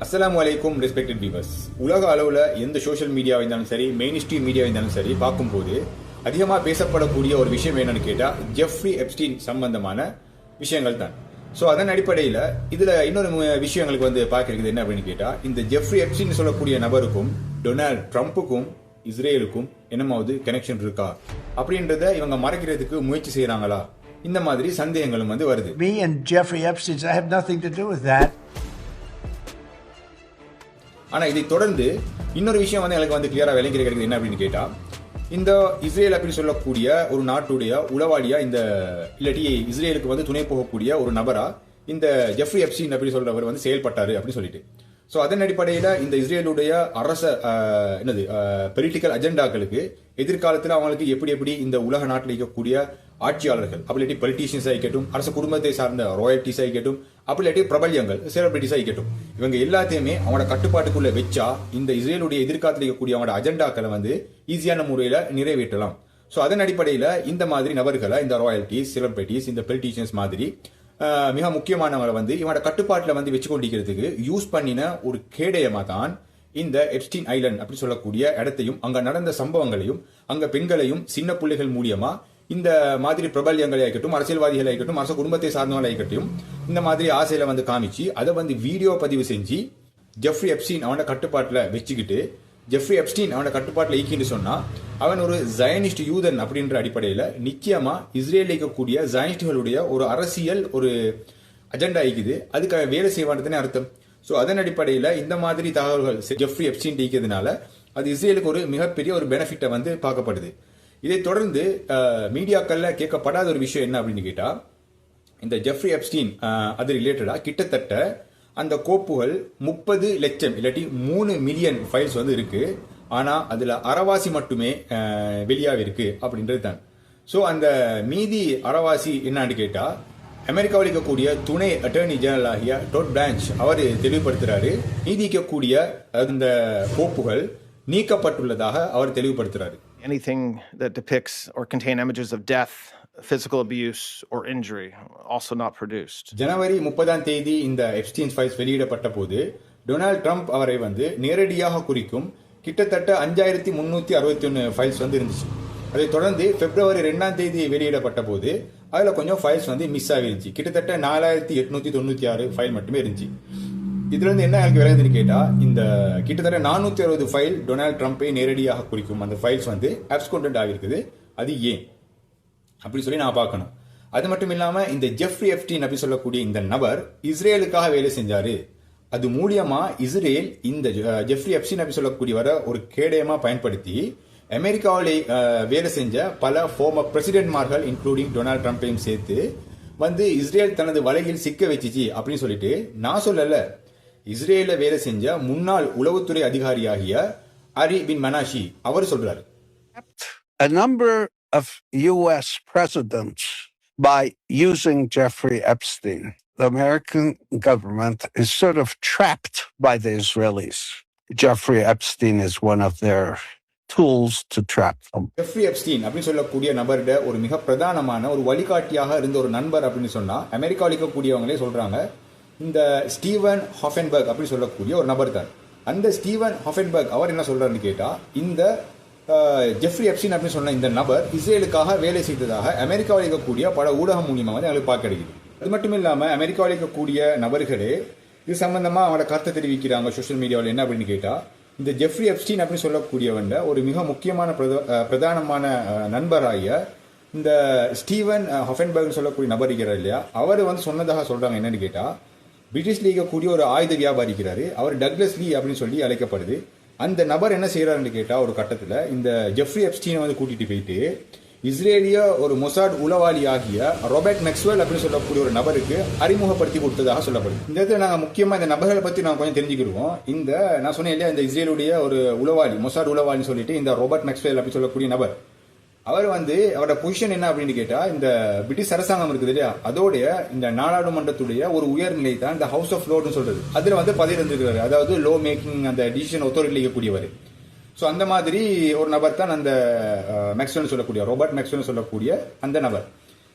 அஸ்லாம் அலைக்கும் respected beavers உலக அளவில் எந்த சோஷியல் மீடியாவாக இருந்தாலும் சரி மெயின் ஸ்ட்ரீம் மீடியாவாக இருந்தாலும் சரி பார்க்கும்போது அதிகமாக பேசப்படக்கூடிய ஒரு விஷயம் என்னன்னு கேட்டால் ஜெஃப்ரி எப்ஸ்டீன் சம்பந்தமான விஷயங்கள் தான். ஸோ அதன் அடிப்படையில் இதில் இன்னொரு மு- வந்து பார்க்கறது என்ன அப்படின்னு கேட்டால் இந்த ஜெஃப்ரி எப்ஸ்டீன் சொல்லக்கூடிய நபருக்கும் டொனால்ட் ட்ரம்ப்புக்கும் இஸ்ரேலுக்கும் என்னமாவது கனெக்ஷன் இருக்கா? அப்படின்றத இவங்க மறைக்கிறதுக்கு முயற்சி செய்கிறாங்களா இந்த மாதிரி சந்தேகங்களும் வந்து வருது. Me and Jeffrey Epstein, I have nothing to do with that. ஆனால் இதை தொடர்ந்து இன்னொரு விஷயம் வந்து எனக்கு வந்து கிளியராக விளங்கி கிடைக்குது என்ன அப்படின்னு கேட்டால் இந்த இஸ்ரேல் அப்படின்னு சொல்லக்கூடிய ஒரு நாட்டுடைய உளவாளியா இந்த இல்லாட்டி இஸ்ரேலுக்கு வந்து துணை போகக்கூடிய ஒரு நபரா இந்த ஜெஃப்ரி எப்சின் அப்படின்னு சொல்றவர் வந்து செயல்பட்டாரு அப்படின்னு சொல்லிட்டு. ஸோ அதன் அடிப்படையில் இந்த இஸ்ரேலுடைய அரச என்னது பொலிட்டிக்கல் அஜெண்டாக்களுக்கு எதிர்காலத்தில் அவங்களுக்கு எப்படி எப்படி இந்த உலக நாட்டில் இருக்கக்கூடிய ஆட்சியாளர்கள் அப்படி இல்லாட்டி பொலிட்டீஷியன்ஸ் இருக்கட்டும் அரச குடும்பத்தை சார்ந்த ராயல்டிஸ் இருக்கட்டும் அப்படி இல்லாட்டி பிரபல்யங்கள் செலிபிரிட்டிஸ் ஆகிக்கட்டும் இவங்க எல்லாத்தையுமே அவனோட கட்டுப்பாட்டுக்குள்ள வச்சா இந்த இஸ்ரேலுடைய எதிர்காலத்தில் இருக்கக்கூடிய அவனோட அஜெண்டாக்களை வந்து ஈஸியான முறையில் நிறைவேற்றலாம். ஸோ அதன் அடிப்படையில் இந்த மாதிரி நபர்களை இந்த ராயல்டிஸ் செலிபிரிட்டிஸ் இந்த பொலிட்டீஷியன்ஸ் மாதிரி மிக முக்கியமானவங்களை வந்து இவனோட கட்டுப்பாட்டில் வந்து வச்சு கொண்டிருக்கிறதுக்கு யூஸ் பண்ணின ஒரு கேடயமாக தான் இந்த எப்ஸ்டின் ஐலண்ட் அப்படின்னு சொல்லக்கூடிய இடத்தையும் அங்கே நடந்த சம்பவங்களையும் அங்கே பெண்களையும் சின்ன பிள்ளைகள் மூலியமாக இந்த மாதிரி பிரபல்யங்களை ஆகட்டும் அரசியல்வாதிகள் ஆகட்டும் அரச குடும்பத்தை சார்ந்தவங்களை ஆகட்டும் இந்த மாதிரி ஆசையில வந்து காமிச்சு அதை வந்து வீடியோ பதிவு செஞ்சு ஜெஃப்ரி எப்ஸ்டீன் அவனோட கட்டுப்பாட்டில் வச்சுக்கிட்டு ஜெஃப்ரி எப்ஸ்டீன் அவனோட கட்டுப்பாட்டில் ஈக்கின்னு சொன்னா அவன் ஒரு ஜயனிஸ்ட் யூதன் அப்படின்ற அடிப்படையில் நிச்சயமா இஸ்ரேலில் இருக்கக்கூடிய ஜயனிஸ்டுகளுடைய ஒரு அரசியல் ஒரு அஜெண்டா ஆகிக்குது அதுக்காக வேலை செய்வான்றதுனே அர்த்தம். ஸோ அதன் அடிப்படையில் இந்த மாதிரி தகவல்கள் ஜெஃப்ரி எப்ஸ்டீன் இயக்கிறதுனால அது இஸ்ரேலுக்கு ஒரு மிகப்பெரிய ஒரு பெனிஃபிட்டை வந்து பார்க்கப்படுது. இதை தொடர்ந்து மீடியாக்களில் மீடியாக்கள்ல கேட்கப்படாத ஒரு விஷயம் என்ன அப்படின்னு கேட்டா இந்த ஜெஃப்ரி அப்ஸ்டீன் அது ரிலேட்டடா கிட்டத்தட்ட அந்த கோப்புகள் முப்பது லட்சம் இல்லாட்டி மூணு மில்லியன் ஃபைல்ஸ் வந்து இருக்கு. ஆனா அதுல அறவாசி மட்டுமே வெளியாக இருக்குது அப்படின்றது தான். ஸோ அந்த மீதி அறவாசி என்னன்னு கேட்டா அமெரிக்காவில் இருக்கக்கூடிய துணை அட்டர்னி ஜெனரல் ஆகிய டோட் பிரான்ச் அவர் தெளிவுபடுத்துறாரு. நீதிக்கக்கூடிய அந்த கோப்புகள் நீக்கப்பட்டுள்ளதாக அவர் தெளிவுபடுத்துறாரு. Anything that depicts or contain images of death, physical abuse, or injury, also not produced. ஜனவரி முப்பதாம் தேதி இந்த எப்ஸ்டீன் ஃபைல்ஸ் வெளியிடப்பட்ட போது டொனால்ட் ட்ரம்ப் அவரை வந்து நேரடியாக குறிக்கும் கிட்டத்தட்ட அஞ்சாயிரத்தி முன்னூத்தி அறுபத்தி ஒன்று ஃபைல்ஸ் வந்து இருந்துச்சு. அதைத் தொடர்ந்து பிப்ரவரி ரெண்டாம் தேதி வெளியிடப்பட்ட போது அதில் கொஞ்சம் ஃபைல்ஸ் வந்து மிஸ் ஆகிருந்துச்சு கிட்டத்தட்ட நாலாயிரத்தி எட்நூத்தி தொண்ணூத்தி ஆறு ஃபைல் மட்டுமே இருந்துச்சு. இதுல இருந்து என்ன எனக்கு விளங்குதுன்னு கேட்டா இந்த கிட்டத்தட்ட நானூத்தி அறுபது ஃபைல் டொனால்ட் ட்ரம்ப்பை நேரடியாக குறிக்கும் அந்த ஃபைல்ஸ் வந்து அப்ஸ்கொண்டன்ட் ஆகிருக்குது அது ஏன்? அப்படி சொல்லி நான் பார்க்கணும். அது மட்டும் இல்லாம இந்த ஜெஃப்ரி எஃப்டின் அப்படி சொல்லக்கூடிய இந்த நபர் இஸ்ரேலுக்காக வேலை செஞ்சாரு. அது மூலியமா இஸ்ரேல் இந்த ஜெஃப்ரி எப்சின் அப்படி சொல்லக்கூடியவரை ஒரு கேடயமா பயன்படுத்தி அமெரிக்காவில் வேலை செஞ்ச பல ஃபார்மர் பிரசிடென்ட்மார்கள் இன்க்ளூடிங் டொனால்ட் ட்ரம்ப்பையும் சேர்த்து வந்து இஸ்ரேல் தனது வலையில் சிக்க வச்சுச்சு அப்படின்னு சொல்லிட்டு நான் சொல்லலை. இஸ்ரேல வேலை செஞ்ச முன்னாள் உளவுத்துறை அதிகாரியாகிய அரி பின் மனாஷி அவர் சொல்றாரு a number of U.S. presidents by using Jeffrey Epstein. The American government is sort of trapped by the Israelis. Jeffrey Epstein is one of their tools to trap them. Jeffrey Epstein அப்படின்னு சொல்லக்கூடிய நபர்கிட்ட ஒரு மிக பிரதானமான ஒரு வழிகாட்டியாக இருந்த ஒரு நண்பர் அப்படின்னு சொன்னா அமெரிக்காவில் இருக்கக்கூடியவங்களே சொல்றாங்க இந்த ஸ்டீவன் ஹாஃபன்பர்க் அப்படின்னு சொல்லக்கூடிய ஒரு நபர் தான். அந்த ஸ்டீவன் ஹாஃபன்பர்க் அவர் என்ன சொல்கிறாருன்னு கேட்டால் இந்த ஜெஃப்ரி எப்ஸ்டீன் அப்படின்னு சொன்ன இந்த நபர் இஸ்ரேலுக்காக வேலை செய்ததாக அமெரிக்காவில் இருக்கக்கூடிய பல ஊடகம் மூலியமாக வந்து எங்களுக்கு பார்க்க கிடைக்குது. அது மட்டும் இல்லாமல் அமெரிக்காவில் இருக்கக்கூடிய நபர்களே இது சம்மந்தமாக அவங்களோட கருத்தை தெரிவிக்கிறாங்க சோஷியல் மீடியாவில் என்ன அப்படின்னு கேட்டால் இந்த ஜெஃப்ரி எப்ஸ்டீன் அப்படின்னு சொல்லக்கூடியவன் ஒரு மிக முக்கியமான பிரத- பிரதானமான நண்பராகிய இந்த ஸ்டீவன் அஹ், ஹொஃபன்பர்க்னு சொல்லக்கூடிய நபர் இருக்கிறார் இல்லையா? அவர் வந்து சொன்னதாக சொல்கிறாங்க என்னன்னு கேட்டால் பிரிட்டிஷ்ல கூடிய ஒரு ஆயுத வியாபாரிக்கிறாரு. அவர் டக்லஸ் லீ அப்படின்னு சொல்லி அழைக்கப்படுது. அந்த நபர் என்ன செய்கிறாருன்னு கேட்டால் ஒரு கட்டத்தில் இந்த ஜெஃப்ரி எப்ஸ்டீனை வந்து கூட்டிகிட்டு போயிட்டு இஸ்ரேலிய ஒரு மொசாட் உளவாளி ஆகிய ராபர்ட் மெக்ஸ்வெல் அப்படின்னு சொல்லக்கூடிய ஒரு நபருக்கு அறிமுகப்படுத்தி கொடுத்ததாக சொல்லப்படுது. இந்த இடத்துல நாங்கள் முக்கியமாக இந்த நபர்களை பற்றி நாங்கள் கொஞ்சம் தெரிஞ்சுக்கிடுவோம். இந்த நான் சொன்னேன் இல்லையா இந்த இஸ்ரேலுடைய ஒரு உளவாளி மொசாட் உளவாளின்னு சொல்லிட்டு இந்த ராபர்ட் மெக்ஸ்வெல் அப்படின்னு சொல்லக்கூடிய நபர். அவர் வந்து அவரோட பொசிஷன் என்ன அப்படின்னு கேட்டா இந்த பிரிட்டிஷ் அரசாங்கம் இருக்குது இல்லையா? அதோடைய இந்த நாடாளுமன்றத்துடைய ஒரு உயர்நிலை தான் இந்த ஹவுஸ் ஆஃப் லோர்ட்னு சொல்றது. அதுல வந்து பதவி இருந்திருக்கிறாரு. அதாவது லோ மேக்கிங் அந்த டிசிஷன் ஒத்தாரிட்டியில் இருக்கக்கூடியவர். ஸோ அந்த மாதிரி ஒரு நபர் தான் அந்த மேக்ஸ்வெல் சொல்லக்கூடிய ரோபர்ட் மேக்ஸ்வெல் சொல்லக்கூடிய அந்த நபர்.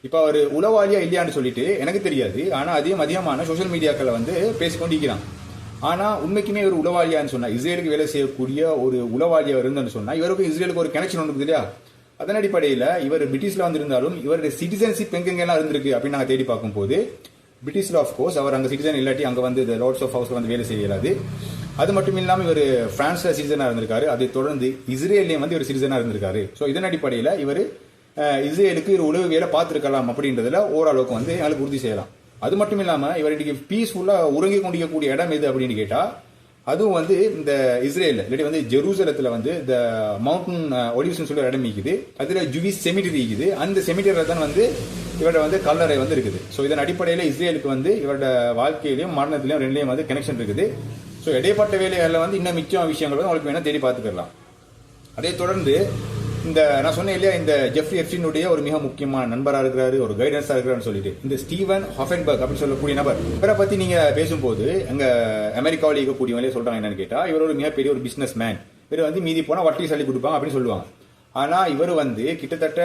இப்போ அவர் உளவாளியா இல்லையான்னு சொல்லிட்டு எனக்கு தெரியாது. ஆனால் அதையும் அதிகமான சோஷியல் மீடியாக்களை வந்து பேசிக்கொண்டிருக்கிறான். ஆனால் உண்மைக்குமே இவர் உளவாளியான்னு சொன்னால் இஸ்ரேலுக்கு வேலை செய்யக்கூடிய ஒரு உளவாளியாக இருந்தேன்னு சொன்னால் இவருக்கும் இஸ்ரேலுக்கு ஒரு கனெக்ஷன் ஒன்று இருக்குது இல்லையா? அதன் அடிப்படையில் இவர் பிரிட்டிஷ்ல வந்திருந்தாலும் இவருடைய சிட்டிசன்ஷிப் எங்கெங்கெல்லாம் இருந்திருக்கு அப்படின்னு நாங்கள் தேடி பார்க்கும்போது பிரிட்டிஷ்ல ஆஃப் கோர்ஸ் அவர் அங்க சிட்டிசன் இல்லாட்டி அங்க வந்து லார்ட்ஸ் ஆஃப் ஹவுஸ்ல வந்து வேலை செய்ய இயலாது அது மட்டும் இல்லாமல் இவர் பிரான்ஸ்ல சிட்டிசனா இருந்திருக்காரு. அதை தொடர்ந்து இஸ்ரேல்லையும் வந்து இவர் சிட்டிசனா இருந்திருக்காரு. ஸோ இதன் அடிப்படையில் இவர் இஸ்ரேலுக்கு ஒரு உளவு வேலை பார்த்துருக்கலாம் அப்படின்றதுல ஓரளவுக்கு வந்து எங்களுக்கு உறுதி செய்யலாம். அது மட்டும் இல்லாமல் இவர் இன்னைக்கு பீஸ்ஃபுல்லாக உறங்கி கொண்டிருக்கக்கூடிய இடம் எது அப்படின்னு கேட்டால் அதுவும் வந்து இந்த இஸ்ரேல் இல்லாட்டி வந்து ஜெருசலத்தில் வந்து இந்த மவுண்டன் ஒலிவ்ஸ்னு சொல்லி ஒரு இடம் இருக்குது. அதில் ஜுவிஸ் செமிட்டரி இருக்குது. அந்த செமிட்டரியில் தான் வந்து இவரோட வந்து கல்லறை வந்து இருக்குது. ஸோ இதன் அடிப்படையில் இஸ்ரேலுக்கு வந்து இவரோட வாழ்க்கையிலையும் மரணத்திலையும் ரெண்டுலையும் வந்து கனெக்ஷன் இருக்குது. ஸோ இடைப்பட்ட வேலைகளில் வந்து இன்னும் மிச்சம் விஷயங்கள் வந்து உங்களுக்கு வேணால் தேடி பார்த்துக்கலாம். அதே தொடர்ந்து இந்த நான் சொன்னேன் இல்லையா இந்த ஜெஃப்ரி எப்சினுடைய ஒரு மிக முக்கியமான நண்பராக இருக்கிறாரு ஒரு கைடன்ஸாக இருக்கிறாருன்னு சொல்லிட்டு. இந்த ஸ்டீவன் ஹாஃபன்பர்க் அப்படின்னு சொல்லக்கூடிய நபர். இவரை பற்றி நீங்கள் பேசும்போது அங்க அமெரிக்காவில் இருக்கக்கூடியவங்களே சொல்கிறாங்க என்னன்னு கேட்டால் இவர் ஒரு மிகப்பெரிய ஒரு பிஸ்னஸ் மேன் இவர் வந்து மீதி போனால் வட்டி சொல்லி கொடுப்பாங்க அப்படின்னு சொல்லுவாங்க. ஆனால் இவர் வந்து கிட்டத்தட்ட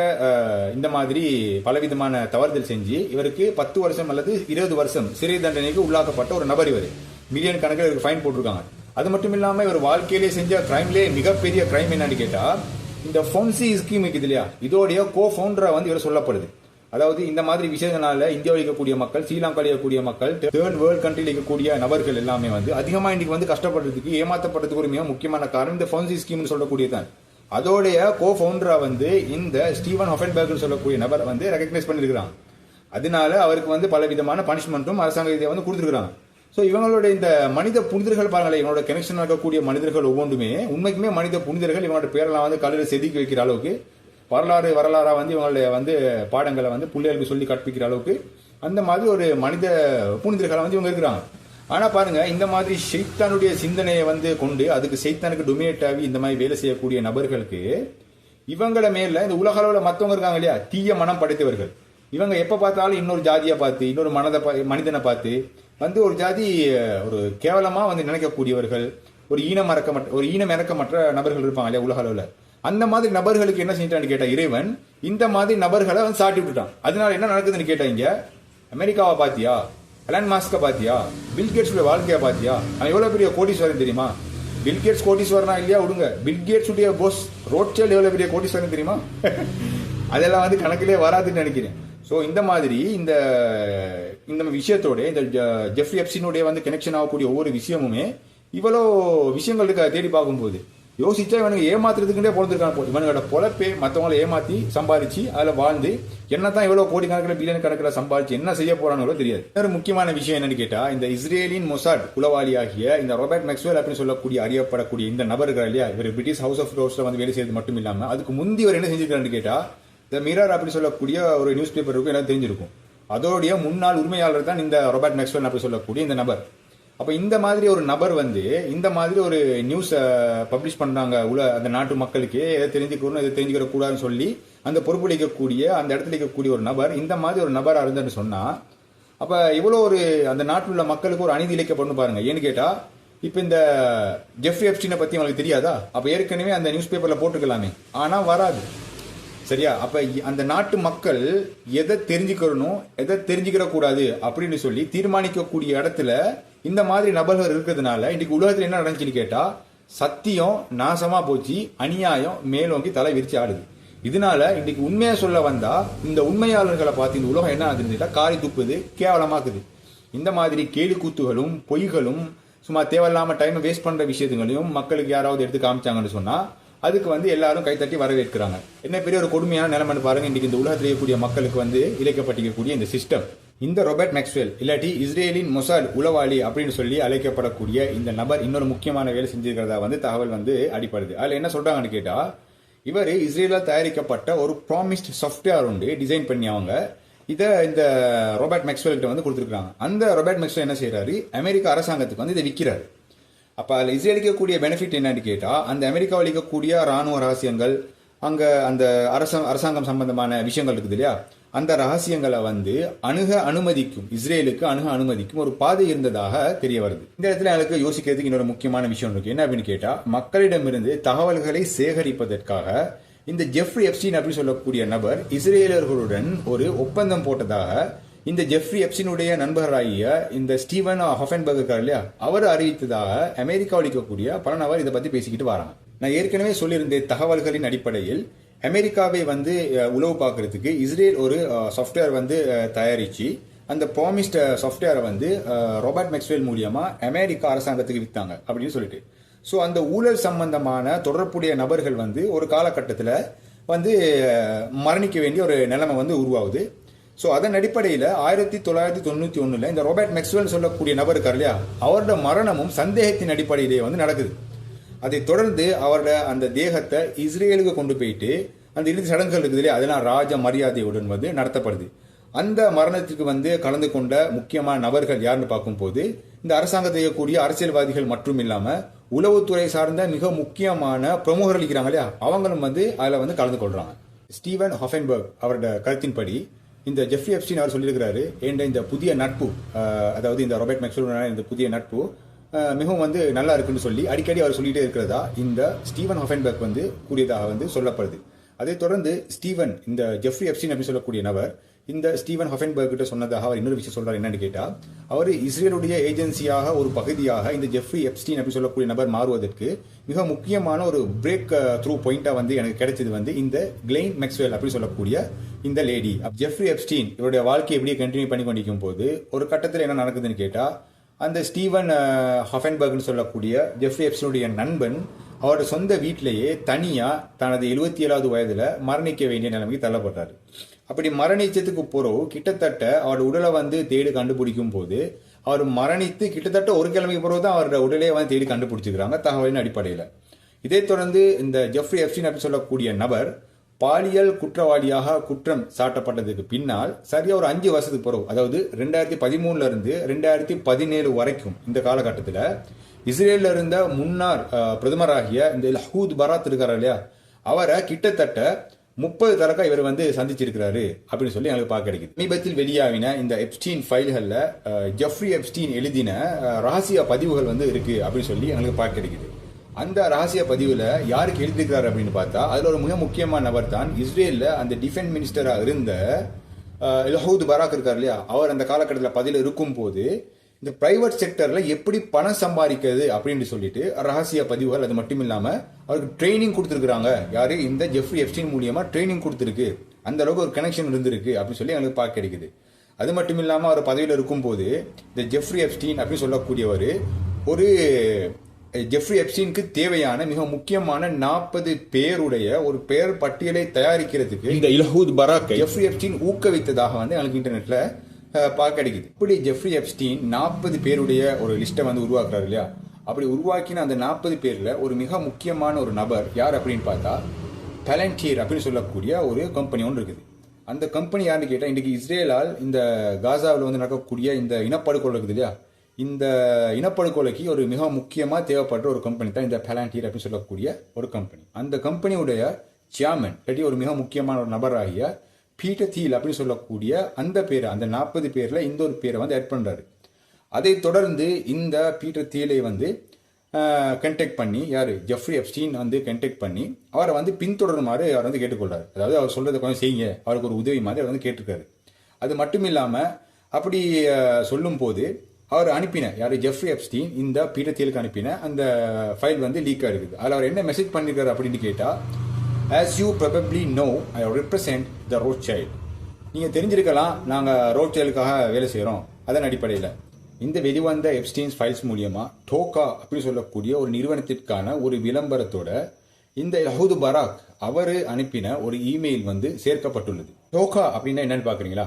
இந்த மாதிரி பலவிதமான தவறுதல் செஞ்சு இவருக்கு பத்து வருஷம் அல்லது இருபது வருஷம் சிறை தண்டனைக்கு உள்ளாக்கப்பட்ட ஒரு நபர் இவர். மில்லியன் கணக்கில் இவருக்கு ஃபைன் போட்டிருக்காங்க. அது மட்டும் இல்லாமல் இவர் வாழ்க்கையிலே செஞ்ச கிரைம்லேயே மிகப்பெரிய கிரைம் என்னன்னு கேட்டால் இந்த ஃபொன்சி ஸ்கீம் இருக்குது இல்லையா? இதோடைய கோ ஃபவுண்டரா வந்து இவர் சொல்லப்படுது. அதாவது இந்த மாதிரி விஷயங்களால இந்தியாவில் இருக்கக்கூடிய மக்கள் ஸ்ரீலங்காவில் இருக்கக்கூடிய மக்கள் தேர்ட் வேர்ல்ட் கண்ட்ரியில் இருக்கக்கூடிய நபர்கள் எல்லாமே வந்து அதிகமாக இன்னைக்கு வந்து கஷ்டப்படுறதுக்கு ஏமாத்தப்படுறதுக்கு ஒரு மிக முக்கியமான காரணம் இந்த ஃபொன்சி ஸ்கீம்னு சொல்லக்கூடியதான் அதோடைய கோ ஃபவுண்டரா வந்து இந்த ஸ்டீவன் ஹொஃபன்பர்க்னு சொல்லக்கூடிய நபர் வந்து ரெகக்னைஸ் பண்ணியிருக்கிறான் அதனால அவருக்கு வந்து பல விதமான பனிஷ்மெண்ட்டும் அரசாங்க இதை வந்து கொடுத்துருக்குறாங்க ஸோ இவங்களுடைய இந்த மனித புனிதர்கள் பாருங்களேன் இவனோட கனெக்ஷன் இருக்கக்கூடிய மனிதர்கள் ஒவ்வொன்றுமே உண்மைக்குமே மனித புனிதர்கள் இவனோட பேரெல்லாம் வந்து கல்லில் செதுக்கி வைக்கிற அளவுக்கு வரலாறு வரலாறாக வந்து இவங்களுடைய வந்து பாடங்களை வந்து பிள்ளைகளுக்கு சொல்லி கற்பிக்கிற அளவுக்கு அந்த மாதிரி ஒரு மனித புனிதர்களை வந்து இவங்க இருக்கிறாங்க. ஆனால் பாருங்க இந்த மாதிரி சைத்தானுடைய சிந்தனையை வந்து கொண்டு அதுக்கு சைத்தானுக்கு டொமினேட் ஆகி இந்த மாதிரி வேலை செய்யக்கூடிய நபர்களுக்கு இவங்கள மேல இந்த உலக அளவில் மற்றவங்க இருக்காங்க இல்லையா தீய மனம் படைத்தவர்கள். இவங்க எப்போ பார்த்தாலும் இன்னொரு ஜாதியை பார்த்து இன்னொரு மனதை மனிதனை பார்த்து வந்து ஒரு ஜாதி ஒரு கேவலமாக வந்து நினைக்கக்கூடியவர்கள் ஒரு ஈனம் இறக்கமற்ற ஒரு ஈனம் இறக்கமற்ற நபர்கள் இருப்பாங்க இல்லையா உலக அளவில். அந்த மாதிரி நபர்களுக்கு என்ன செஞ்சிட்டான்னு கேட்டா இறைவன் இந்த மாதிரி நபர்களை வந்து சாட்டி விட்டுட்டான். அதனால என்ன நடக்குதுன்னு கேட்டாங்க அமெரிக்காவை பாத்தியா? எலான் மாஸ்கை பாத்தியா? பில்கேட்ஸ் வாழ்க்கையை பாத்தியா? அவன் எவ்வளவு பெரிய கோடீஸ்வரன் தெரியுமா? பில்கேட்ஸ் கோடீஸ்வரனா இல்லையா? விடுங்க. பில்கேட்ஸ் உடைய போஸ் ரோட்சேல் எவ்வளவு பெரிய கோடீஸ்வரன் தெரியுமா? அதெல்லாம் வந்து கணக்கிலே வராதுன்னு நினைக்கிறேன். ஸோ இந்த மாதிரி இந்த இந்த விஷயத்தோட இந்த ஜெஃப்ரி எப்சினுடைய வந்து கனெக்ஷன் ஆகக்கூடிய ஒவ்வொரு விஷயமுமே இவ்வளோ விஷயங்கள் இருக்க தேடி பார்க்கும்போது. யோசிச்சா இவனுக்கு ஏமாத்துறதுக்குண்டே பிறந்திருக்கான் போல இவனோட பொழப்பே மற்றவங்களை ஏமாத்தி சம்பாதிச்சு அதில் வாழ்ந்து என்ன தான் இவ்வளோ கோடி கணக்கில் பில்லியன் கணக்கில் சம்பாதிச்சு என்ன செய்ய போறாங்களோ தெரியாது. இன்னொரு முக்கியமான விஷயம் என்னன்னு கேட்டால் இந்த இஸ்ரேலின் மொசாட் குலவாளி ஆகிய இந்த ராபர்ட் மேக்ஸ்வெல் அப்படின்னு சொல்லக்கூடிய அறியப்படக்கூடிய இந்த நபர் இல்லையா? இவர் பிரிட்டிஷ் ஹவுஸ் ஆஃப் ரோஸ்ல வந்து வேலை செய்யறது மட்டும் இல்லாமல் அதுக்கு முந்தி இவர் என்ன செஞ்சிருக்காருன்னு கேட்டால் த மிரர் அப்படின்னு சொல்லக்கூடிய ஒரு நியூஸ் பேப்பர் இருக்கும் எல்லாம் தெரிஞ்சிருக்கும். அதோடைய முன்னாள் உரிமையாளர் தான் இந்த ரொபர்ட் மேக்ஸ்வெல் அப்படி சொல்லக்கூடிய இந்த நபர். அப்ப இந்த மாதிரி ஒரு நபர் வந்து இந்த மாதிரி ஒரு நியூஸ் பப்ளிஷ் பண்றாங்க உல அந்த நாட்டு மக்களுக்கு எதை தெரிஞ்சுக்கணும் எதை தெரிஞ்சுக்கிற கூடாதுன்னு சொல்லி அந்த பொறுப்புளிக்கக்கூடிய அந்த இடத்துல இருக்கக்கூடிய ஒரு நபர் இந்த மாதிரி ஒரு நபராக இருந்தேன்னு சொன்னா அப்ப இவ்வளோ ஒரு அந்த நாட்டில் உள்ள மக்களுக்கு ஒரு அநீதி இழைக்கப்படணும் பாருங்க. ஏன்னு கேட்டா இப்ப இந்த ஜெஃப்ரி எப்ஸ்டினை பத்தி உங்களுக்கு தெரியாதா? அப்ப ஏற்கனவே அந்த நியூஸ் பேப்பர்ல போட்டுக்கலாமே ஆனா வராது. சரியா? அப்ப அந்த நாட்டு மக்கள் எதை தெரிஞ்சுக்கணும் எதை தெரிஞ்சுக்கிற கூடாது அப்படின்னு சொல்லி தீர்மானிக்கக்கூடிய இடத்துல இந்த மாதிரி நபர்கள் இருக்கிறதுனால இன்னைக்கு உலகத்தில் என்ன நடந்துச்சுன்னு கேட்டா சத்தியம் நாசமா போச்சு அநியாயம் மேலோங்கி தலை விரிச்சு ஆடுது. இதனால இன்னைக்கு உண்மையை சொல்ல வந்தா இந்த உண்மையாளர்களை பார்த்து இந்த உலகம் என்ன ஆகுதுன்னு காரி துப்புது கேவலமாக்குது. இந்த மாதிரி கேலிக்கூத்துகளும் பொய்களும் சும்மா தேவையில்லாம டைம் வேஸ்ட் பண்ற விஷயத்துங்களையும் மக்களுக்கு யாராவது எடுத்து காமிச்சாங்கன்னு சொன்னா அதுக்கு வந்து எல்லாரும் கைத்தட்டி வரவேற்கிறாங்க. என்ன பெரிய ஒரு கொடுமையான நிலைமை பாருங்க. இன்றைக்கு இந்த உலகத்தில் இருக்கக்கூடிய மக்களுக்கு வந்து இழைக்கப்பட்டிருக்கக்கூடிய இந்த சிஸ்டம் இந்த ரொபர்ட் மேக்ஸ்வெல் இல்லாட்டி இஸ்ரேலின் மொசாட் உளவாளி அப்படின்னு சொல்லி அழைக்கப்படக்கூடிய இந்த நபர் இன்னொரு முக்கியமான வேலை செஞ்சிருக்கிறதா வந்து தகவல் வந்து அடிப்படுது அதில் என்ன சொல்கிறாங்கன்னு கேட்டால் இவர் இஸ்ரேலால் தயாரிக்கப்பட்ட ஒரு ப்ராமிஸ்ட் சாஃப்ட்வேர் உண்டு டிசைன் பண்ணி அவங்க. இதை இந்த ரோபர்ட் மேக்ஸ்வெல்கிட்ட வந்து கொடுத்துருக்காங்க அந்த ரோபர்ட் மேக்ஸ்வெல் என்ன செய்கிறாரு அமெரிக்க அரசாங்கத்துக்கு வந்து இதை விற்கிறாரு அப்போ அதில் இஸ்ரேலுக்கு பெனிஃபிட் என்னன்னு கேட்டால் அந்த அமெரிக்காவில் இருக்கக்கூடிய ராணுவ ரகசியங்கள் அங்கே அந்த அரச அரசாங்கம் சம்பந்தமான விஷயங்கள் இருக்குது இல்லையா? அந்த ரகசியங்களை வந்து அணுக அனுமதிக்கும் இஸ்ரேலுக்கு அணுக அனுமதிக்கும் ஒரு பாதை இருந்ததாக தெரிய வருது. இந்த இடத்துல எனக்கு யோசிக்கிறதுக்கு இன்னொரு முக்கியமான விஷயம் இருக்கு. என்ன அப்படின்னு கேட்டா மக்களிடமிருந்து தகவல்களை சேகரிப்பதற்காக இந்த ஜெஃப்ரி எப்ஸ்டீன் அப்படின்னு சொல்லக்கூடிய நபர் இஸ்ரேலர்களுடன் ஒரு ஒப்பந்தம் போட்டதாக இந்த ஜெஃப்ரி எப்சினுடைய நண்பராகிய இந்த ஸ்டீவன் ஹொஃபன்பர்க் இருக்கார் இல்லையா அவர் அறிவித்ததாக அமெரிக்காவில் இருக்கக்கூடிய பல நபர் இதை பத்தி பேசிக்கிட்டு வராங்க. நான் ஏற்கனவே சொல்லியிருந்த தகவல்களின் அடிப்படையில் அமெரிக்காவை வந்து உளவு பார்க்கறதுக்கு இஸ்ரேல் ஒரு சாஃப்ட்வேர் வந்து தயாரித்து தயாரிச்சு அந்த ப்ராமிஸ்ட் சாஃப்ட்வேரை வந்து அஹ், ராபர்ட் மேக்ஸ்வெல் மூலியமா அமெரிக்கா அரசாங்கத்துக்கு வித்தாங்க அப்படின்னு சொல்லிட்டு. ஸோ அந்த ஊழல் சம்பந்தமான தொடர்புடைய நபர்கள் வந்து ஒரு காலகட்டத்தில் வந்து மரணிக்க வேண்டிய ஒரு நிலைமை வந்து உருவாகுது. ஸோ அதன் அடிப்படையில் ஆயிரத்தி தொள்ளாயிரத்தி தொண்ணூற்றி ஒன்றில் இந்த ரோபர்ட் மேக்ஸ்வெல் சொல்லக்கூடிய நபர் இருக்கார் இல்லையா? அவரோட மரணமும் சந்தேகத்தின் அடிப்படையிலே வந்து நடக்குது. அதை தொடர்ந்து அவரோட அந்த தேகத்தை இஸ்ரேலுக்கு கொண்டு போயிட்டு அந்த இறுதி சடங்குகள் இருக்குது இல்லையா? அதெல்லாம் ராஜ மரியாதையுடன் வந்து நடத்தப்படுது. அந்த மரணத்திற்கு வந்து கலந்து கொண்ட முக்கியமான நபர்கள் யாருன்னு பார்க்கும்போது இந்த அரசாங்கத்தை கூடிய அரசியல்வாதிகள் மட்டும் இல்லாமல் உளவுத்துறை சார்ந்த மிக முக்கியமான பிரமுகர்கள் இருக்கிறாங்க இல்லையா? அவங்களும் வந்து அதில் வந்து கலந்து கொள்கிறாங்க ஸ்டீவன் ஹொஃபன்பர்க் அவரோட கருத்தின்படி இந்த ஜெஃப்ரி எப்ஸ்டின் அவர் சொல்லியிருக்கிறாரு என்ற இந்த புதிய நட்பு அதாவது இந்த ராபர்ட் மேக்ஸ்வெல் இந்த புதிய நட்பு மிகவும் வந்து நல்லா இருக்குன்னு சொல்லி அடிக்கடி அவர் சொல்லிட்டே இருக்கிறதா? இந்த ஸ்டீவன் ஹொஃபன்பர்க் வந்து கூறியதாக வந்து சொல்லப்படுது. அதைத் தொடர்ந்து ஸ்டீவன் இந்த ஜெஃப்ரி எப்ஸ்டின் அப்படின்னு சொல்லக்கூடிய நபர் இந்த ஸ்டீவன் ஹஃபன்பர்க் கிட்ட சொன்னதாக அவர் இன்னொரு விஷயம் சொல்றாரு என்னன்னு கேட்டா அவர் இஸ்ரேலுடைய ஏஜென்சியாக ஒரு பகுதியாக இந்த ஜெஃப்ரி எப்ஸ்டீன் அப்படின்னு சொல்லக்கூடிய நபர் மாறுவதற்கு மிக முக்கியமான ஒரு பிரேக் த்ரூ பாயிண்டா வந்து எனக்கு கிடைச்சது வந்து இந்த கிளைன் மெக்ஸ்வெல் அப்படின்னு சொல்லக்கூடிய இந்த லேடி ஜெஃப்ரி எப்ஸ்டீன் இவருடைய வாழ்க்கையை எப்படியே கண்டினியூ பண்ணி கொண்டிருக்கும் போது ஒரு கட்டத்தில் என்ன நடக்குதுன்னு கேட்டால் அந்த ஸ்டீவன் ஹஃபன்பர்க்னு சொல்லக்கூடிய ஜெஃப்ரி எப்ஸ்டனுடைய நண்பன் அவரோட சொந்த வீட்டிலேயே தனியாக தனது எழுபத்தி ஏழாவது வயதில் மரணிக்க வேண்டிய நிலைமைக்கு தள்ளப்பட்டார். அப்படி மரணிச்சதுக்கு பிறகு கிட்டத்தட்ட அவரோட உடலை வந்து தேடி கண்டுபிடிக்கும் போது அவர் மரணித்து கிட்டத்தட்ட ஒரு கிழமைக்கு பிறகு தான் அவரோட உடலே வந்து தேடி கண்டுபிடிச்சிக்கிறாங்க தகவலின் அடிப்படையில். இதை தொடர்ந்து இந்த ஜெஃப்ரி எஃப்டின் அப்படின்னு சொல்லக்கூடிய நபர் பாலியல் குற்றவாளியாக குற்றம் சாட்டப்பட்டதுக்கு பின்னால் சரியா ஒரு அஞ்சு வருஷத்துக்கு பிறகு அதாவது ரெண்டாயிரத்தி பதிமூணுல இருந்து ரெண்டாயிரத்தி பதினேழு வரைக்கும் இந்த காலகட்டத்தில் இஸ்ரேலில் இருந்த முன்னாள் பிரதமராகிய இந்த லஹூத் பராத் இருக்கார் இல்லையா? அவரை கிட்டத்தட்ட முப்பது தரக்கா இவர் வந்து சந்திச்சிருக்கிறாரு அப்படின்னு சொல்லி எங்களுக்கு பார்க்க கிடைக்குது. சமீபத்தில் வெளியாகின இந்த எப்ஸ்டீன் ஃபைல்களில் ஜெஃப்ரி எப்ஸ்டீன் எழுதின ரகசிய பதிவுகள் வந்து இருக்கு அப்படின்னு சொல்லி எங்களுக்கு பார்க்க கிடைக்குது. அந்த ரகசிய பதிவில் யாருக்கு எழுதியிருக்காரு அப்படின்னு பார்த்தா அதில் ஒரு மிக முக்கியமான நபர் தான் இஸ்ரேலில் அந்த டிஃபென்ஸ் மினிஸ்டராக இருந்த லஹூத் பராக் இருக்கார் இல்லையா? அவர் அந்த காலகட்டத்தில் பதிவில் இருக்கும் போது இந்த பிரைவேட் செக்டரில் எப்படி பணம் சம்பாதிக்கிறது அப்படின்னு சொல்லிட்டு ரகசிய பதிவுகள் அது மட்டும் இல்லாமல் அவருக்கு ட்ரைனிங் கொடுத்துருக்குறாங்க. யார்? இந்த ஜெஃப்ரி எஃப்டின் மூலியமாக ட்ரைனிங் கொடுத்துருக்கு. அந்த அளவுக்கு ஒரு கனெக்ஷன் இருந்திருக்கு அப்படின்னு சொல்லி எங்களுக்கு பார்க்க கிடைக்குது. அது மட்டும் இல்லாமல் அவர் பதவியில் இருக்கும்போது இந்த ஜெஃப்ரி எஃப்டீன் அப்படின்னு சொல்லக்கூடியவர் ஒரு ஜெஃப்ரி எப்ஸ்டீனுக்கு தேவையான மிக முக்கியமான நாற்பது பேருடைய ஒரு பெயர் பட்டியலை தயாரிக்கிறதுக்கு இந்த இலஹூத் பராக் ஜெஃப்ரி எப்ஸ்டீன் ஊக்குவித்ததாக வந்து எனக்கு இன்டர்நெட்ல பார்க்க கிடைக்குது இப்படி ஜெஃப்ரி எப்ஸ்டீன் நாற்பது பேருடைய ஒரு லிஸ்ட்டை வந்து உருவாக்குறாரு இல்லையா? அப்படி உருவாக்கின அந்த நாற்பது பேர்ல ஒரு மிக முக்கியமான ஒரு நபர் யார் அப்படின்னு பார்த்தா பலண்டியர் அப்படின்னு சொல்லக்கூடிய ஒரு கம்பெனி ஒன்று இருக்குது. அந்த கம்பெனி யாருன்னு கேட்டால் இன்றைக்கி இஸ்ரேலால் இந்த காசாவில் வந்து நடக்கக்கூடிய இந்த இனப்படுகொலை இருக்குது இல்லையா? இந்த இனப்படுகொலைக்கு ஒரு மிக முக்கியமாக தேவைப்படுற ஒரு கம்பெனி தான் இந்த பலாண்டியர் அப்படின்னு சொல்லக்கூடிய ஒரு கம்பெனி அந்த கம்பெனியுடைய சேர்மன் இல்லாட்டி ஒரு மிக முக்கியமான ஒரு நபராகிய பீட்டர் தீல் அப்படின்னு சொல்லக்கூடிய அந்த பேரை அந்த நாற்பது பேரில் இந்த ஒரு பேரை வந்து ஆட் பண்ணுறாரு அதைத் தொடர்ந்து இந்த பீட்டர் தீலை வந்து கண்டெக்ட் பண்ணி யார்? ஜெஃப்ரி எப்ஸ்டீன் வந்து கண்டெக்ட் பண்ணி அவரை வந்து பின்தொடருமாறு அவர் வந்து கேட்டுக்கொள்றாரு. அதாவது அவர் சொல்கிறத கொஞ்சம் செய்யுங்க. அவருக்கு ஒரு உதவி மாதிரி அவர் வந்து கேட்டிருக்காரு. அது மட்டும் இல்லாமல் அப்படி சொல்லும்போது அவர் அனுப்பின யார்? ஜெஃப்ரி எப்ஸ்டீன் இந்த பீடத்தியலுக்கு அனுப்பின அந்த ஃபைல் வந்து லீக் ஆகிருக்குது அதில் அவர் என்ன மெசேஜ் பண்ணியிருக்காரு அப்படின்னு கேட்டால் as you you know I I the road child நீங்கள் தெரிஞ்சிருக்கலாம் நாங்கள் ரோட் சைல்டுக்காக வேலை செய்கிறோம் அதன் அடிப்படையில். இந்த வெளிவந்த எப்ஸ்டீன்ஸ் ஃபைல்ஸ் மூலியமாக டோக்கா அப்படின்னு சொல்லக்கூடிய ஒரு நிறுவனத்திற்கான ஒரு விளம்பரத்தோட இந்த யஹூது பராக் அவர் அனுப்பின ஒரு இமெயில் வந்து சேர்க்கப்பட்டுள்ளது. டோக்கா அப்படின்னா என்னன்னு பார்க்குறீங்களா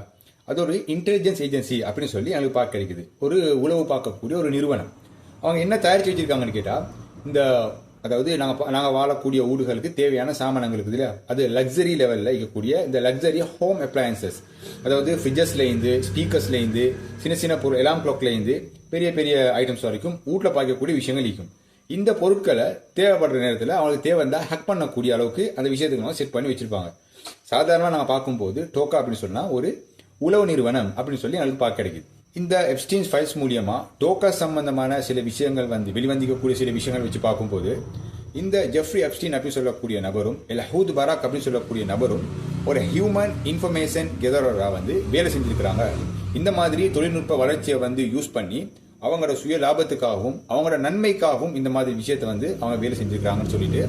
அது ஒரு இன்டெலிஜென்ஸ் ஏஜென்சி அப்படின்னு சொல்லி எனக்கு பார்க்க கிடைக்குது. ஒரு உளவு பார்க்கக்கூடிய ஒரு நிறுவனம். அவங்க என்ன தயாரித்து வச்சுருக்காங்கன்னு கேட்டால் இந்த அதாவது நாங்கள் நாங்கள் வாழக்கூடிய ஊடுகளுக்கு தேவையான சாமானங்கள் இருக்குது இல்லையா? அது லக்ஸரி லெவலில் இருக்கக்கூடிய இந்த லக்ஸரி ஹோம் அப்ளையன்சஸ் அதாவது ஃப்ரிட்ஜஸ்லேருந்து ஸ்பீக்கர்ஸ்லேருந்து சின்ன சின்ன பொருள் எலாம் கிளாக்லேருந்து பெரிய பெரிய ஐட்டம்ஸ் வரைக்கும் வீட்டில் பார்க்கக்கூடிய விஷயங்கள் இருக்கும். இந்த பொருட்களை தேவைப்படுற நேரத்தில் அவங்களுக்கு தேவை இருந்தால் பண்ணக்கூடிய அளவுக்கு அந்த விஷயத்துக்கு செட் பண்ணி வச்சுருப்பாங்க. சாதாரணமாக நாங்கள் பார்க்கும்போது டோக்கா அப்படின்னு சொன்னால் ஒரு உளவு நிறுவனம் அப்படின்னு சொல்லி எங்களுக்கு பார்க்க கிடைக்குது. இந்த எப்ஸ்டீன்ஸ் ஃபைல்ஸ் மூலியமா டோக்கா சம்பந்தமான சில விஷயங்கள் வந்து வெளிவந்திக்கக்கூடிய சில விஷயங்கள் வச்சு பார்க்கும்போது இந்த ஜெஃப்ரி எப்ஸ்டீன் அப்படின்னு சொல்லக்கூடிய நபரும் இல்லை ஹூத் பராக் அப்படின்னு சொல்லக்கூடிய நபரும் ஒரு ஹியூமன் இன்ஃபர்மேஷன் கெதரராக வந்து வேலை செஞ்சிருக்கிறாங்க. இந்த மாதிரி தொழில்நுட்ப வளர்ச்சியை வந்து யூஸ் பண்ணி அவங்களோட சுய லாபத்துக்காகவும் அவங்களோட நன்மைக்காகவும் இந்த மாதிரி விஷயத்தை வந்து அவங்க வேலை செஞ்சிருக்காங்கன்னு சொல்லிட்டு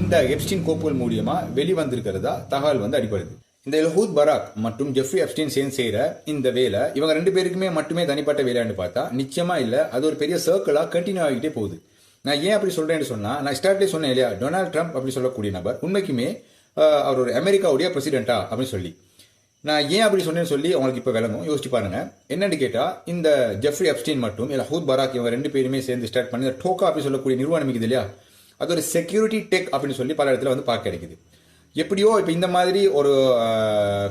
இந்த எப்ஸ்டின் கோப்புகள் மூலியமா வெளிவந்திருக்கிறதா தகவல் வந்து அடிப்படுது இந்த எல்ஹூத் பராக் மற்றும் ஜெஃப்ரி அப்டின் சேர்ந்து செய்கிற இந்த வேலை இவங்க ரெண்டு பேருக்குமே மட்டுமே தனிப்பட்ட வேலைன்னு பார்த்தா நிச்சயமாக இல்லை அது ஒரு பெரிய சர்க்கிளாக கண்டினியூ ஆகிட்டே போகுது. நான் ஏன் அப்படி சொல்கிறேன்னு சொன்னால் நான் ஸ்டார்ட்லேயே சொன்னேன் இல்லையா டொனால்ட் ட்ரம்ப் அப்படின்னு சொல்லக்கூடிய நபர் உண்மைக்குமே அவர் ஒரு அமெரிக்காவுடைய பிரசிடென்ட்டா அப்படின்னு சொல்லி. நான் ஏன் அப்படி சொன்னேன்னு சொல்லி அவங்களுக்கு இப்போ விளங்கும். யோசிச்சு பாருங்க. என்னன்னு கேட்டால் இந்த ஜெஃப்ரி அப்ஸ்டீன் மட்டும் இல்லை ஹூத் பராக் இவங்க ரெண்டு பேருமே சேர்ந்து ஸ்டார்ட் பண்ணி இந்த டோக்கா அப்படின்னு சொல்லக்கூடிய நிறுவனம் இருக்குது இல்லையா அது ஒரு செக்யூரிட்டி டெக் அப்படின்னு சொல்லி பல இடத்துல வந்து பார்க்க கிடைக்குது. எப்படியோ இப்போ இந்த மாதிரி ஒரு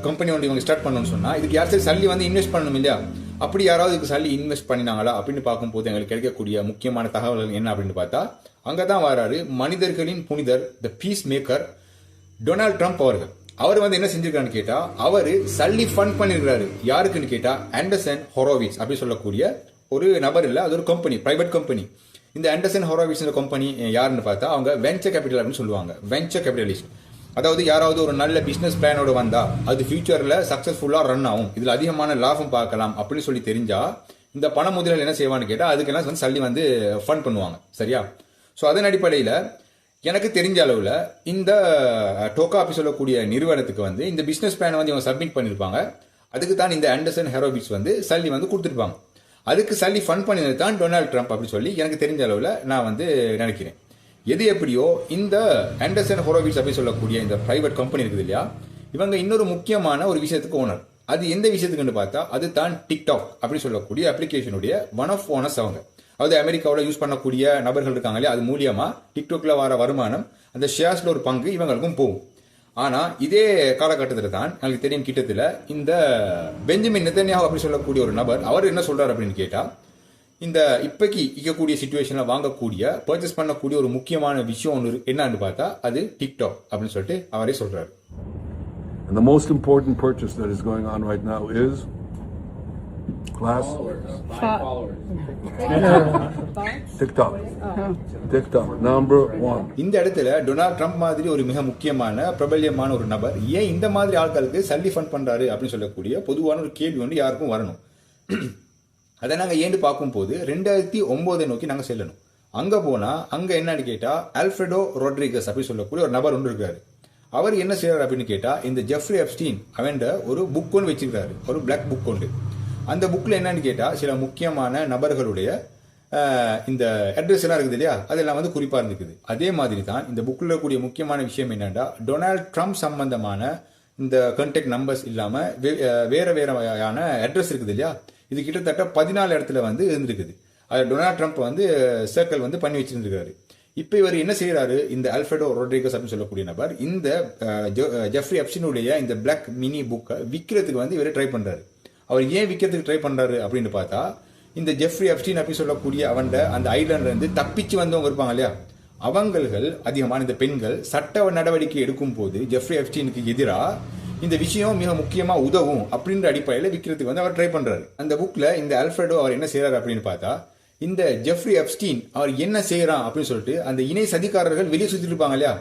கம்பெனி ஒன்று இவங்க ஸ்டார்ட் பண்ணணும்னு சொன்னால் இதுக்கு யாராச்சும் சல்லி வந்து இன்வெஸ்ட் பண்ணணும் இல்லையா? அப்படி யாராவது இதுக்கு சல்லி இன்வெஸ்ட் பண்ணினாங்களா? அப்படின்னு பார்க்கும்போது எங்களுக்கு கிடைக்கக்கூடிய முக்கியமான தகவல்கள் என்ன அப்படின்னு பார்த்தா அங்கே தான் வராரு மனிதர்களின் புனிதர் the peace maker Donald Trump அவர்கள். அவர் வந்து என்ன செஞ்சிருக்காருன்னு கேட்டால் அவர் சல்லி ஃபண்ட் பண்ணியிருக்கிறாரு யாருக்குன்னு கேட்டால் ஆண்டர்சன் ஹொரோவிஸ் அப்படின்னு சொல்லக்கூடிய ஒரு நபர் இல்லை அது ஒரு கம்பெனி ப்ரைவேட் கம்பெனி இந்த ஆண்டர்சன் ஹொரோவிஸ் கம்பெனி யாருன்னு பார்த்தா அவங்க வெஞ்சர் கேபிட்டல் அப்படின்னு சொல்லுவாங்க. வெஞ்சர் கேபிட்டலிஸ்ட் அதாவது யாராவது ஒரு நல்ல பிசினஸ் பிளானோட வந்தால் அது ஃபியூச்சரில் சக்ஸஸ்ஃபுல்லாக ரன் ஆகும். இதில் அதிகமான லாபம் பார்க்கலாம் அப்படின்னு சொல்லி தெரிஞ்சால் இந்த பண முதலில் என்ன செய்வான்னு கேட்டால் அதுக்கெல்லாம் வந்து சல்லி வந்து ஃபண்ட் பண்ணுவாங்க. சரியா? ஸோ அதன் அடிப்படையில் எனக்கு தெரிஞ்ச அளவில் இந்த டோக்கா அப்படி சொல்லக்கூடிய நிறுவனத்துக்கு வந்து இந்த பிஸ்னஸ் பிளானை வந்து இவங்க சப்மிட் பண்ணியிருப்பாங்க அதுக்கு தான் இந்த ஆண்டர்சன் ஹெரோபிக்ஸ் வந்து சல்லி வந்து கொடுத்துருப்பாங்க. அதுக்கு சல்லி ஃபண்ட் பண்ணினது தான் டொனால்ட் ட்ரம்ப் அப்படின்னு சொல்லி எனக்கு தெரிஞ்ச அளவில் நான் வந்து நினைக்கிறேன். எது எப்படியோ இந்த ஆண்டர்சன் ஹொரோவிட்ஸ் அப்படி சொல்லக்கூடிய இந்த பிரைவேட் கம்பெனி இருக்குது இல்லையா? இவங்க இன்னொரு முக்கியமான ஒரு விஷயத்துக்கு ஓனர் அது எந்த விஷயத்துக்குன்னு பார்த்தா அது தான் டிக்டாக் அப்படின்னு சொல்லக்கூடிய அப்ளிகேஷனுடைய ஒன் ஆஃப் ஓனர்ஸ் அவங்க. அதாவது அமெரிக்காவில் யூஸ் பண்ணக்கூடிய நபர்கள் இருக்காங்க இல்லையா? அது மூலியமாக டிக்டாக்ல வர வருமானம் அந்த ஷேர்ஸில் ஒரு பங்கு இவங்களுக்கும் போகும். ஆனால் இதே காலகட்டத்தில் தான் எனக்கு தெரியும் கிட்டத்தில் இந்த பெஞ்சமின் நெத்தன்யாகு அப்படின்னு சொல்லக்கூடிய ஒரு நபர் அவர் என்ன சொல்கிறார் அப்படின்னு கேட்டால் இந்த இப்போக்கி இருக்கக்கூடிய சுச்சுவேஷன்ல வாங்கக்கூடிய பர்ச்சேஸ் பண்ணக்கூடிய ஒரு முக்கியமான விஷயம் ஒன்று. என்னன்னு பார்த்தா அது டிக்டாக் அப்படின்னு சொல்லிட்டு அவரே சொல்றாரு And the most important purchase that is going on right now is class TikTok. TikTok number one. இந்த இடத்துல டொனால்ட் ட்ரம்ப் மாதிரி ஒரு மிக முக்கியமான பிரபல்யமான ஒரு நபர் ஏன் இந்த மாதிரி ஆட்களுக்கு சல்லி ஃபண்ட் பண்றாரு அப்படின்னு சொல்லக்கூடிய பொதுவான ஒரு கேள்வி வந்து யாருக்கும் வரணும் அதை நாங்கள் ஏண்டு பார்க்கும்போது ரெண்டாயிரத்தி ஒம்போதை நோக்கி நாங்கள் செல்லணும். அங்கே போனால் அங்கே என்னன்னு கேட்டால் ஆல்ஃப்ரெடோ ரொட்ரிகஸ் அப்படின்னு சொல்லக்கூடிய ஒரு நபர் ஒன்று இருக்காரு. அவர் என்ன செய்கிறார் அப்படின்னு கேட்டால் இந்த ஜெஃப்ரி அப்டீன் அவன் ஒரு புக் ஒன்று வச்சிருக்காரு. ஒரு பிளாக் புக் ஒன்று. அந்த புக்கில் என்னன்னு கேட்டால் சில முக்கியமான நபர்களுடைய இந்த அட்ரஸ் எல்லாம் இருக்குது இல்லையா? அதெல்லாம் வந்து குறிப்பாக இருந்துக்குது. அதே மாதிரி தான் இந்த புக்கில் இருக்கக்கூடிய முக்கியமான விஷயம் என்னென்னா டொனால்ட் ட்ரம்ப் சம்பந்தமான இந்த கான்டாக்ட் நம்பர்ஸ் இல்லாமல் வேறு வேறு வகையான அட்ரஸ் இருக்குது இல்லையா? இது கிட்டத்தட்ட பதினாலு இடத்துல வந்து இருந்திருக்குது. அது டொனால்ட் ட்ரம்ப் வந்து சர்க்கிள் வந்து பண்ணி வச்சிருந்திருக்காரு. இப்போ இவர் என்ன செய்கிறாரு இந்த அல்ஃபெடோ ரொட்ரிகஸ் அப்படின்னு சொல்லக்கூடிய நபர் இந்த ஜெ- ஜெஃப்ரி அப்சினுடைய இந்த பிளாக் மினி புக்கை விற்கிறதுக்கு வந்து இவர் ட்ரை பண்ணுறாரு அவர் ஏன் விற்கிறதுக்கு ட்ரை பண்ணுறாரு அப்படின்னு பார்த்தா இந்த ஜெஃப்ரி அப்ஸ்டீன் அப்படி சொல்லக்கூடிய அவன் அந்த ஐலாண்ட்லேருந்து தப்பிச்சு வந்தவங்க இருப்பாங்க இல்லையா? அவங்கள்கள் அதிகமான இந்த பெண்கள் சட்ட நடவடிக்கை எடுக்கும் போது ஜெஃப்ரி அப்டீனுக்கு எதிராக இந்த விஷயம் மிக முக்கியமாக உதவும் அப்படின்ற அடிப்படையில் விற்கிறதுக்கு வந்து அவர் ட்ரை பண்ணுறாரு அந்த புக்கில் இந்த அல்ஃப்ரெடோ அவர் என்ன செய்கிறார் அப்படின்னு பார்த்தா இந்த ஜெஃப்ரி அப்ஸ்டீன் அவர் என்ன செய்கிறான் அப்படின்னு சொல்லிட்டு அந்த இணை சதிகாரர்கள் வெளியே சுத்திட்டு இருப்பாங்க இல்லையா?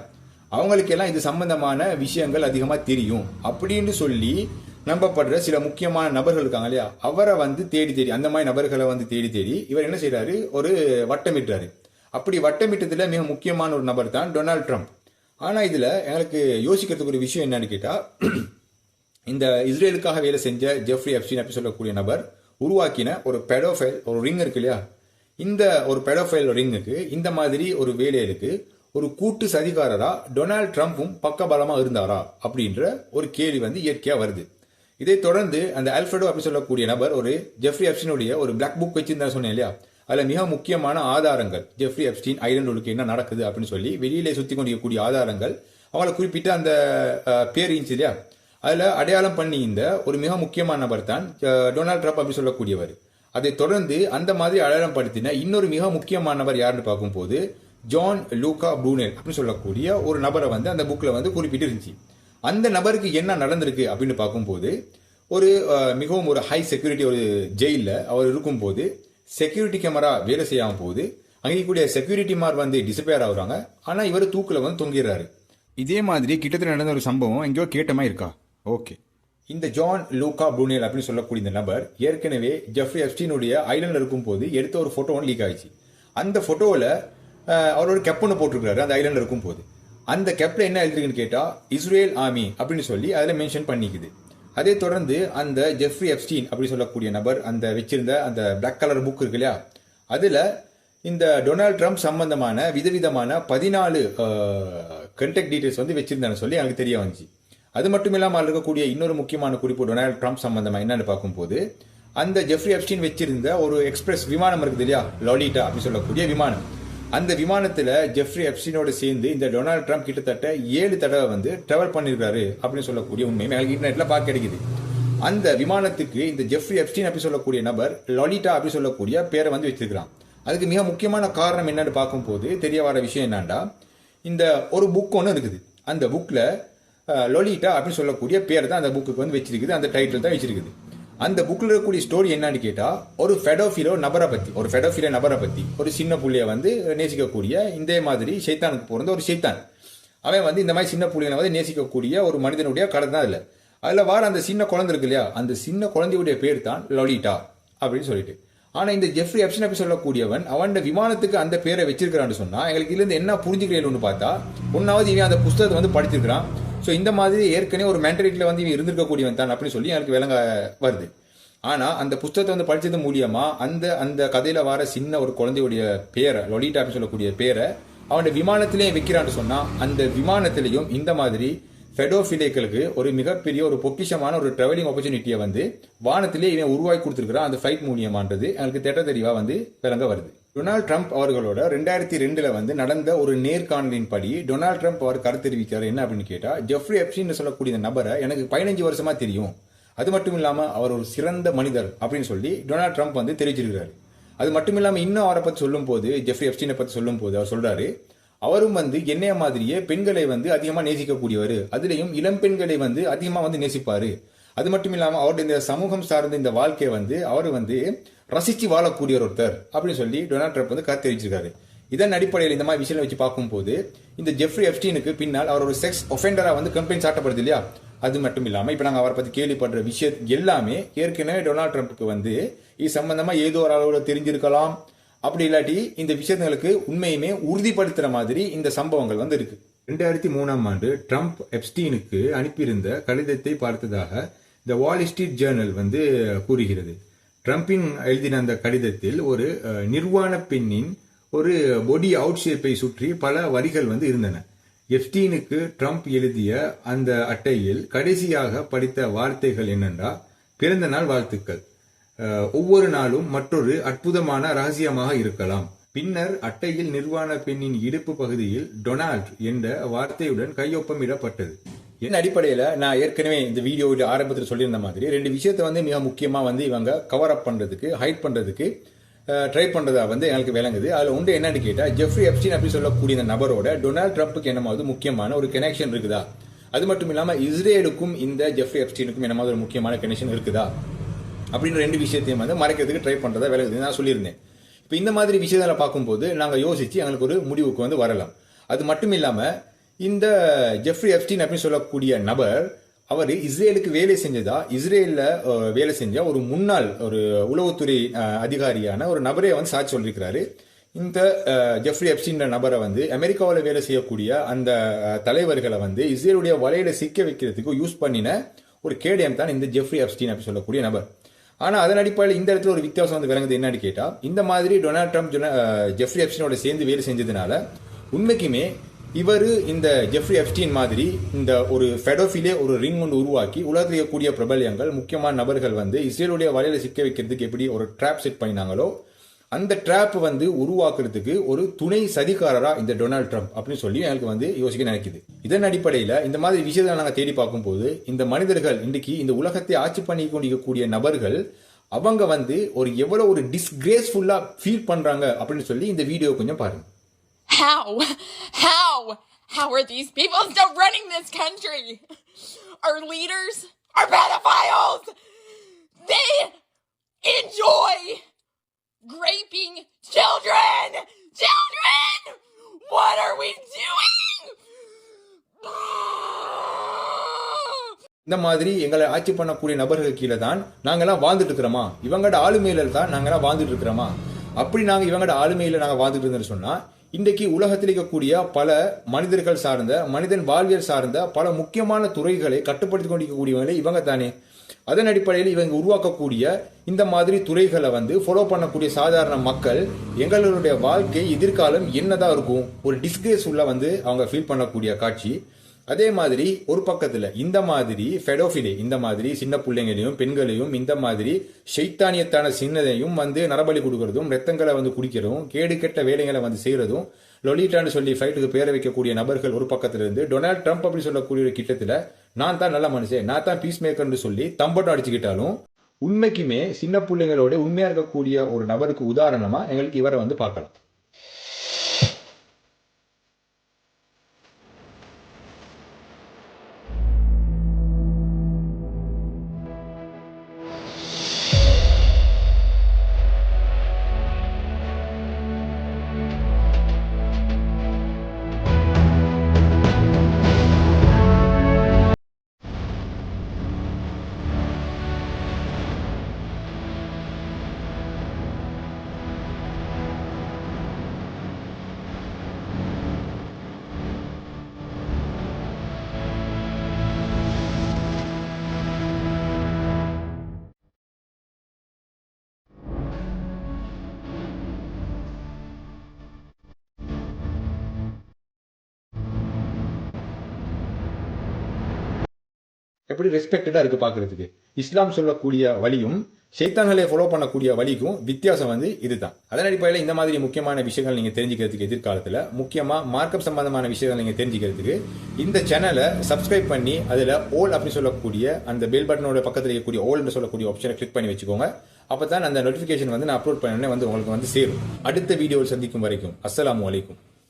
அவங்களுக்கெல்லாம் இது சம்பந்தமான விஷயங்கள் அதிகமாக தெரியும் அப்படின்னு சொல்லி நம்பப்படுற சில முக்கியமான நபர்கள் இருக்காங்க இல்லையா? அவரை வந்து தேடி தேடி அந்த மாதிரி நபர்களை வந்து தேடி தேடி இவர் என்ன செய்கிறாரு ஒரு வட்டமிட்டாரு அப்படி வட்டமிட்டத்தில் மிக முக்கியமான ஒரு நபர் தான் டொனால்ட் ட்ரம்ப். ஆனால் இதில் எனக்கு யோசிக்கிறதுக்கு ஒரு விஷயம் என்னன்னு கேட்டால் இந்த இஸ்ரேலுக்காக வேலை செஞ்ச ஜெஃப்ரி அப்சின் அப்படி சொல்லக்கூடிய நபர் உருவாக்கின ஒரு பெடோஃபைல் ஒரு ரிங் இருக்கு இல்லையா? இந்த ஒரு பெடோஃபைல் ரிங்குக்கு இந்த மாதிரி ஒரு வேலையிலுக்கு ஒரு கூட்டு சதிகாரரா டொனால்ட் ட்ரம்ப்பும் பக்கபலமாக இருந்தாரா அப்படின்ற ஒரு கேள்வி வந்து இயற்கையாக வருது. இதை தொடர்ந்து அந்த அல்ஃபெடோ அப்படி சொல்லக்கூடிய நபர் ஒரு ஜெஃப்ரி அப்சினுடைய ஒரு பிளாக் புக் வச்சிருந்தா சொன்னேன் இல்லையா? அதில் மிக முக்கியமான ஆதாரங்கள். ஜெஃப்ரி எஃப்ஸ்டின் ஐரன் உலுக்கு என்ன நடக்குது அப்படின்னு சொல்லி வெளியிலே சுற்றி கொண்டிருக்கக்கூடிய ஆதாரங்கள் அவங்கள குறிப்பிட்ட அந்த பேர் இருந்துச்சு இல்லையா? அதில் அடையாளம் பண்ணி இந்த ஒரு மிக முக்கியமான நபர் தான் டொனால்ட் ட்ரம்ப் அப்படின்னு சொல்லக்கூடியவர். அதை தொடர்ந்து அந்த மாதிரி அடையாளம் படுத்தின இன்னொரு மிக முக்கியமான நபர் யாருன்னு பார்க்கும்போது ஜான் லூகா ப்ரூனெல் அப்படின்னு சொல்லக்கூடிய ஒரு நபரை வந்து அந்த புக்கில் வந்து குறிப்பிட்டு இருந்துச்சு. அந்த நபருக்கு என்ன நடந்திருக்கு அப்படின்னு பார்க்கும்போது ஒரு மிகவும் ஒரு ஹை செக்யூரிட்டி ஒரு ஜெயிலில் அவர் இருக்கும்போது செக்யூரிட்டி கேமரா வேலை செய்யாம போகுது. அங்கே கூடிய செக்யூரிட்டி மார் வந்து டிசப்பியர் ஆகுறாங்க. ஆனா இவர் தூக்குல வந்து தொங்கிடுறாரு. இதே மாதிரி கிட்டத்தட்ட நடந்த ஒரு சம்பவம் எங்கேயோ கேட்டமா இருக்கா? ஓகே இந்த ஜான் லூகா ப்ரூனேல் அப்படின்னு சொல்லக்கூடிய இந்த நபர் ஏற்கனவே ஜெஃப்ரி எப்ஸ்டீனுடைய ஐலண்ட்ல இருக்கும்போது எடுத்த ஒரு போட்டோ ஒன்று லீக் ஆயிடுச்சு. அந்த போட்டோவில் அவர் ஒரு கெப் ஒன்று போட்டிருக்காரு அந்த ஐலண்ட்ல இருக்கும்போது. அந்த கெப்ல என்ன எழுதிருக்குன்னு கேட்டா இஸ்ரேல் ஆர்மி அப்படின்னு சொல்லி அதில் மென்ஷன் பண்ணிக்குது. அதே தொடர்ந்து அந்த ஜெஃப்ரி எப்ஸ்டீன் அப்படி சொல்லக்கூடிய நபர் அந்த வச்சிருந்த அந்த பிளாக் கலர் புக் இருக்கு இல்லையா? அதில் இந்த டொனால்ட் ட்ரம்ப் சம்பந்தமான விதவிதமான பதினாலு கண்டெக்ட் டீட்டெயில்ஸ் வந்து வச்சிருந்தான்னு சொல்லி எனக்கு தெரிய வந்துச்சு. அது மட்டும் இல்லாமல் அதில் இருக்கக்கூடிய இன்னொரு முக்கியமான குறிப்பு டொனால்ட் ட்ரம்ப் சம்பந்தமாக என்னன்னு பார்க்கும்போது அந்த ஜெஃப்ரி எப்ஸ்டீன் வச்சிருந்த ஒரு எக்ஸ்பிரஸ் விமானம் இருக்குது இல்லையா? லாலிட்டா அப்படி சொல்லக்கூடிய விமானம். அந்த விமானத்துல ஜெஃப்ரி எப்ஸ்டீனோட சேர்ந்து இந்த டொனால்ட் ட்ரம்ப் கிட்டத்தட்ட ஏழு தடவை வந்து டிராவல் பண்ணிருக்காரு அப்படின்னு சொல்லக்கூடிய உண்மை. எனக்கு இன்டர்நெட்ல பார்க்க கிடைக்குது. அந்த விமானத்துக்கு இந்த ஜெஃப்ரி எப்ஸ்டீன் அப்படி சொல்லக்கூடிய நபர் லொலிட்டா அப்படி சொல்லக்கூடிய பேரை வந்து வச்சிருக்கிறான். அதுக்கு மிக முக்கியமான காரணம் என்னன்னு பார்க்கும்போது தெரிய வர விஷயம் என்னன்னா இந்த ஒரு புக் ஒன்று இருக்குது. அந்த புக்ல லொலிட்டா அப்படின்னு சொல்லக்கூடிய பேர் தான் அந்த புக்குக்கு வந்து வச்சிருக்குது. அந்த டைட்டில் தான் வச்சிருக்குது. அந்த புக்கில் இருக்கக்கூடிய ஸ்டோரி என்னன்னு கேட்டால் ஒரு ஃபெடோஃபிலோ நபரை பற்றி ஒரு ஃபெடோஃபிலோ நபரை பற்றி ஒரு சின்ன புள்ளியை வந்து நேசிக்கக்கூடிய இந்த மாதிரி சைத்தானுக்கு பிறந்த ஒரு சைத்தான். அவன் வந்து இந்த மாதிரி சின்ன புள்ளிகளை வந்து நேசிக்கக்கூடிய ஒரு மனிதனுடைய கடை தான் இல்லை அதில் வார அந்த சின்ன குழந்தை இருக்கு இல்லையா அந்த சின்ன குழந்தையுடைய பேர் தான் லொலிட்டா அப்படின்னு சொல்லிட்டு. ஆனால் இந்த ஜெஃப்ரி அப்சன் அப்படி சொல்லக்கூடியவன் அவன் விமானத்துக்கு அந்த பேரை வச்சிருக்கிறான்னு சொன்னால் எங்களுக்கு இதுலேருந்து என்ன புரிஞ்சுக்கிறேன்னு பார்த்தா ஒன்றாவது இவன் அந்த புஸ்தகத்தை வந்து படிச்சிருக்கிறான். ஸோ இந்த மாதிரி ஏற்கனவே ஒரு மேண்டரேட்டில் வந்து இவன் இருந்திருக்கக்கூடியவன் தான் அப்படின்னு சொல்லி எனக்கு விளங்க வருது. ஆனால் அந்த புஸ்தகத்தை வந்து படித்தது மூலியமாக அந்த அந்த கதையில் வர சின்ன ஒரு குழந்தையுடைய பேரை லொலிட்டா அப்படின்னு சொல்லக்கூடிய பேரை அவனுடைய விமானத்திலேயே வைக்கிறான்னு சொன்னால் அந்த விமானத்திலையும் இந்த மாதிரி ஃபெடோஃபிலேக்களுக்கு ஒரு மிகப்பெரிய ஒரு பொக்கிஷமான ஒரு ட்ராவலிங் ஆப்பர்ச்சுனிட்டியை வந்து வானத்திலே இவன் உருவாக்கி கொடுத்துருக்கிறான் அந்த ஃபிளைட் மூலியமான்றது. எனக்கு திட்ட தெளிவாக வந்து விளங்க வருது. டொனால்ட் ட்ரம்ப் அவர்களோட ரெண்டாயிரத்தி ரெண்டில் வந்து நடந்த ஒரு நேர்காணலின் படி டொனால்ட் ட்ரம்ப் அவர் கருத்து தெரிவிக்கிறார். என்ன அப்படின்னு கேட்டால் ஜெஃப்ரி எப்சின்னு சொல்லக்கூடிய இந்த நபரை எனக்கு பதினஞ்சு வருஷமாக தெரியும். அது மட்டும் இல்லாமல் அவர் ஒரு சிறந்த மனிதர் அப்படின்னு சொல்லி டொனால்ட் ட்ரம்ப் வந்து தெரிவிச்சிருக்கிறார். அது மட்டும் இல்லாமல் இன்னும் அவரை பற்றி சொல்லும்போது ஜெஃப்ரி எப்ஸ்டீனை பற்றி சொல்லும்போது அவர் சொல்கிறாரு அவரும் வந்து என்னைய மாதிரியே பெண்களை வந்து அதிகமாக நேசிக்கக்கூடியவர். அதுலேயும் இளம் பெண்களை வந்து அதிகமாக வந்து நேசிப்பார். அது மட்டும் இல்லாமல் அவருடைய இந்த சமூகம் சார்ந்த இந்த வாழ்க்கையை வந்து அவர் வந்து ரசிச்சு வாழக்கூடிய ஒருத்தர் அப்படின்னு சொல்லி டொனால்ட் ட்ரம்ப் வந்து கருத்து தெரிவிச்சிருக்காரு இதன் அடிப்படையில் இந்த மாதிரி விஷயம் வச்சு பார்க்கும்போது இந்த ஜெஃப்ரி எஃப்டீனுக்கு பின்னால் அவர் ஒரு செக்ஸ் ஒஃபெண்டராக வந்து கம்ப்ளைண்ட் சாட்டப்படுது இல்லையா? அது மட்டும் இல்லாமல் இப்போ நாங்கள் அவரை பற்றி கேள்விப்படுற விஷயம் எல்லாமே ஏற்கனவே டொனால்ட் ட்ரம்ப்புக்கு வந்து இது சம்பந்தமாக ஏதோ ஒரு அளவில் தெரிஞ்சிருக்கலாம். அப்படி இல்லாட்டி இந்த விஷயங்களுக்கு உண்மையுமே உறுதிப்படுத்துகிற மாதிரி இந்த சம்பவங்கள் வந்து இருக்கு. ரெண்டாயிரத்தி மூணாம் ஆண்டு ட்ரம்ப் எப்ஸ்டீனுக்கு அனுப்பியிருந்த கடிதத்தை பார்த்ததாக இந்த வால் ஸ்ட்ரீட் ஜேர்னல் வந்து கூறுகிறது. ட்ரம்பின் எழுதின அந்த கடிதத்தில் ஒரு நிர்வாண பெண்ணின் ஒரு பொடி அவுட் ஷேப்பை சுற்றி பல வரிகள் வந்து இருந்தன. எப்ஸ்டீனுக்கு ட்ரம்ப் எழுதிய அந்த அட்டையில் கடைசியாக படித்த வார்த்தைகள் என்னென்றா? பிறந்த நாள் வாழ்த்துக்கள். ஒவ்வொரு நாளும் மற்றொரு அற்புதமான ரகசியமாக இருக்கலாம். பின்னர் அட்டையில் நிர்வாண பெண்ணின் இடுப்பு பகுதியில் டொனால்ட் என்ற வார்த்தையுடன் கையொப்பமிடப்பட்டது. என் அடிப்படையில் நான் ஏற்கனவே இந்த வீடியோவில் ஆரம்பத்தில் சொல்லியிருந்த மாதிரி ரெண்டு விஷயத்தை வந்து மிக முக்கியமாக வந்து இவங்க கவர் அப் பண்ணுறதுக்கு ஹைட் பண்ணுறதுக்கு ட்ரை பண்ணுறதா வந்து எங்களுக்கு விளங்குது. அதில் உண்டு என்னன்னு கேட்டால் ஜெஃப்ரி எப்ஸ்டின் அப்படி சொல்லக்கூடிய இந்த நபரோட டொனால்ட் ட்ரம்ப்புக்கு என்னமாவது முக்கியமான ஒரு கனெக்ஷன் இருக்குதா? அது மட்டும் இல்லாமல் இஸ்ரேலுக்கும் இந்த ஜெஃப்ரி எப்ஸ்டீனுக்கும் என்னமாவது ஒரு முக்கியமான கனெக்ஷன் இருக்குதா? அப்படின்னு ரெண்டு விஷயத்தையும் வந்து மறைக்கிறதுக்கு ட்ரை பண்ணுறதா விலகுது நான் சொல்லியிருந்தேன். இப்போ இந்த மாதிரி விஷயங்களை பார்க்கும்போது நாங்கள் யோசித்து எங்களுக்கு ஒரு முடிவுக்கு வந்து வரலாம். அது மட்டும் இல்லாமல் இந்த ஜெஃப்ரி எப்ஸ்டீன் அப்படின்னு சொல்லக்கூடிய நபர் அவர் இஸ்ரேலுக்கு வேலை செஞ்சதா? இஸ்ரேலில் வேலை செஞ்ச ஒரு முன்னாள் ஒரு உளவுத்துறை அதிகாரியான ஒரு நபரே வந்து சாட்சி சொல்லியிருக்கிறாரு இந்த ஜெஃப்ரி எப்ஸ்டீன்ற நபரை வந்து அமெரிக்காவில் வேலை செய்யக்கூடிய அந்த தலைவர்களை வந்து இஸ்ரேலுடைய வலையில சிக்க வைக்கிறதுக்கு யூஸ் பண்ணின ஒரு கேடயம் தான் இந்த ஜெஃப்ரி எப்ஸ்டீன் அப்படி சொல்லக்கூடிய நபர். ஆனால் அதன் அடிப்படையில் இந்த இடத்துல ஒரு வித்தியாசம் வந்து விளங்குது. என்னன்னு கேட்டால் இந்த மாதிரி டொனால்ட் ட்ரம்ப் ஜெஃப்ரி எப்ஸ்டீனோட சேர்ந்து வேலை செஞ்சதுனால உண்மைக்குமே இவர் இந்த ஜெஃப்ரி எஃப்டின் மாதிரி இந்த ஒரு ஃபெடோஃபிலே ஒரு ரிங் ஒன்று உருவாக்கி உலகத்தில் இருக்கக்கூடிய பிரபல்யங்கள் முக்கியமான நபர்கள் வந்து இஸ்ரேலுடைய வலையில் சிக்க வைக்கிறதுக்கு எப்படி ஒரு ட்ராப் செட் பண்ணினாங்களோ அந்த ட்ராப் வந்து உருவாக்குறதுக்கு ஒரு துணை சதிகாரரா இந்த டொனால்ட் ட்ரம்ப் அப்படின்னு சொல்லி எனக்கு வந்து யோசிக்க நினைக்குது. இதன் அடிப்படையில் இந்த மாதிரி விஷயத்தை நாங்கள் தேடி பார்க்கும்போது இந்த மனிதர்கள் இன்றைக்கு இந்த உலகத்தை ஆட்சி பண்ணி கொண்டிருக்கக்கூடிய நபர்கள் அவங்க வந்து ஒரு எவ்வளோ ஒரு டிஸ்கிரேஸ்ஃபுல்லாக ஃபீல் பண்ணுறாங்க அப்படின்னு சொல்லி இந்த வீடியோ கொஞ்சம் பாருங்கள் How? How? How are these people still running this country? Our leaders are pedophiles! They enjoy raping children! Children! What are we doing? இந்த மாதிரி எங்களை ஆட்சி பண்ணக்கூடிய நபர்கள் கீழே தான் நாங்கெல்லாம் வாழ்ந்துட்டு இருக்கிறோமா இவங்களோட ஆளுமையில தான் நாங்கெல்லாம் வாழ்ந்துட்டு இருக்கிறோமா அப்படி நாங்கள் இவங்களோட ஆளுமையில நாங்கள் வாழ்ந்துட்டு இருந்தோம்னு சொன்னால் இன்றைக்கு உலகத்தில் இருக்கக்கூடிய பல மனிதர்கள் சார்ந்த மனிதன் வாழ்வியல் சார்ந்த பல முக்கியமான துறைகளை கட்டுப்படுத்தி கொண்டிருக்கக்கூடியவங்களே இவங்க தானே அதன் அடிப்படையில் இவங்க உருவாக்கக்கூடிய இந்த மாதிரி துறைகளை வந்து ஃபாலோ பண்ணக்கூடிய சாதாரண மக்கள் எங்களுடைய வாழ்க்கை எதிர்காலம் என்னதான் இருக்கும் ஒரு டிஸ்கிரேஸ் உள்ள வந்து அவங்க ஃபீல் பண்ணக்கூடிய காட்சி. அதே மாதிரி ஒரு பக்கத்துல இந்த மாதிரி ஃபெடோஃபிலே இந்த மாதிரி சின்ன பிள்ளைங்களையும் பெண்களையும் இந்த மாதிரி ஷைத்தானியத்தான சின்னதையும் வந்து நரபலி கொடுக்கறதும் ரத்தங்களை வந்து குடிக்கிறதும் கேடு கெட்ட வேலைகளை வந்து செய்யறதும் லொலிட்டான்னு சொல்லி ஃபைட்டுக்கு பேர வைக்கக்கூடிய நபர்கள் ஒரு பக்கத்துல இருந்து டொனால்ட் ட்ரம்ப் அப்படி சொல்லக்கூடிய ஒரு கிட்டத்துல நான் தான் நல்ல மனுஷன் நான் தான் பீஸ் மேக்கர்னு சொல்லி தம்பட்டம் அடிச்சுக்கிட்டாலும் உண்மைக்குமே சின்ன பிள்ளைங்களோட உண்மையா இருக்கக்கூடிய ஒரு நபருக்கு உதாரணமா எங்களுக்கு இவரை வந்து பார்க்கலாம். எப்படி ரெஸ்பெக்டடாக இருக்குது பார்க்குறதுக்கு? இஸ்லாம் சொல்லக்கூடிய வழியும் ஷைத்தான்களை ஃபாலோ பண்ணக்கூடிய வழிக்கும் வித்தியாசம் வந்து இதுதான். அதன் அடிப்படையில் இந்த மாதிரி முக்கியமான விஷயங்கள் நீங்கள் தெரிஞ்சுக்கிறதுக்கு எதிர்காலத்தில் முக்கியமாக மார்க்கப் சம்பந்தமான விஷயங்கள் நீங்கள் தெரிஞ்சுக்கிறதுக்கு இந்த சேனலை சப்ஸ்கிரைப் பண்ணி அதில் ஓல் அப்படின்னு சொல்லக்கூடிய அந்த பெல் பட்டனோட பக்கத்தில் இருக்கக்கூடிய ஓல்னு சொல்லக்கூடிய ஆப்ஷனை கிளிக் பண்ணி வச்சுக்கோங்க. அப்போ தான் அந்த நோட்டிஃபிகேஷன் வந்து நான் அப்லோட் பண்ண வந்து உங்களுக்கு வந்து சேரும். அடுத்த வீடியோவில் சந்திக்கும் வரைக்கும் அஸ்ஸலாமு வலைக்கும்